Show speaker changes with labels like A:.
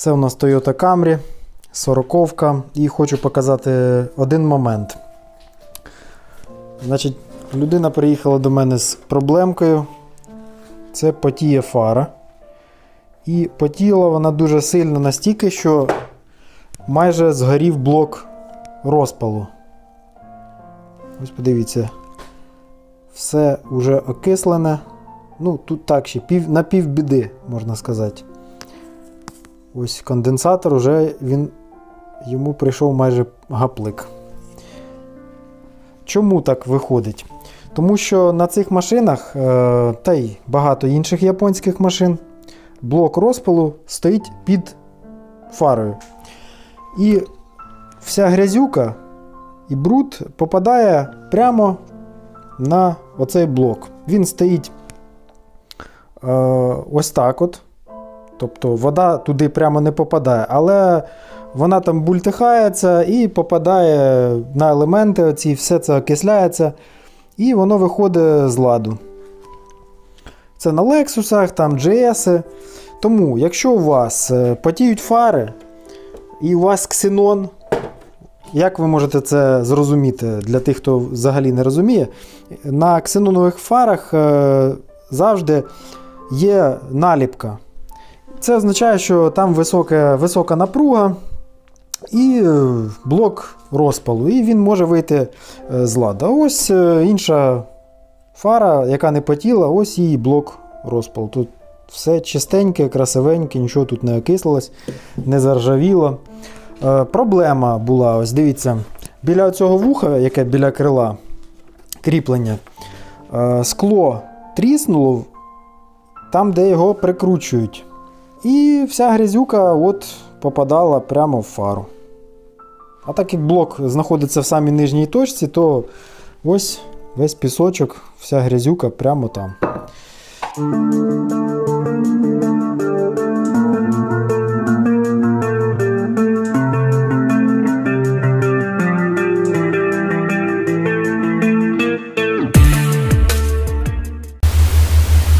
A: Це у нас Toyota Camry, 40 І хочу показати один момент. Значить, людина приїхала до мене з проблемкою. Це потіє фара. І потіла вона дуже сильно настільки, що майже згорів блок розпалу. Ось подивіться. Все вже окислене. Ну, тут так ще пів, на пів біди, можна сказати. Ось конденсатор вже він йому прийшов майже гаплик. Чому так виходить? Тому що на цих машинах, е, та й багато інших японських машин, блок розпилу стоїть під фарою. І вся грязюка і бруд попадає прямо на оцей блок. Він стоїть е, ось так от. Тобто вода туди прямо не попадає, але вона там бультихається і попадає на елементи, оці, все це окисляється, і воно виходить з ладу. Це на Lexus, там GS. Тому, якщо у вас е, потіють фари і у вас ксенон, як ви можете це зрозуміти для тих, хто взагалі не розуміє, на ксенонових фарах е, завжди є наліпка. Це означає, що там висока, висока напруга і е, блок розпалу, і він може вийти е, з ладу. А ось е, інша фара, яка не потіла, ось її блок розпалу. Тут все чистеньке, красивеньке, нічого тут не окислилось, не заржавіло. Проблема була, ось дивіться, біля цього вуха, яке біля крила кріплення, скло тріснуло там, де його прикручують. І вся грязюка от попадала прямо в фару. А так як блок знаходиться в самій нижній точці, то ось весь пісочок, вся грязюка прямо там.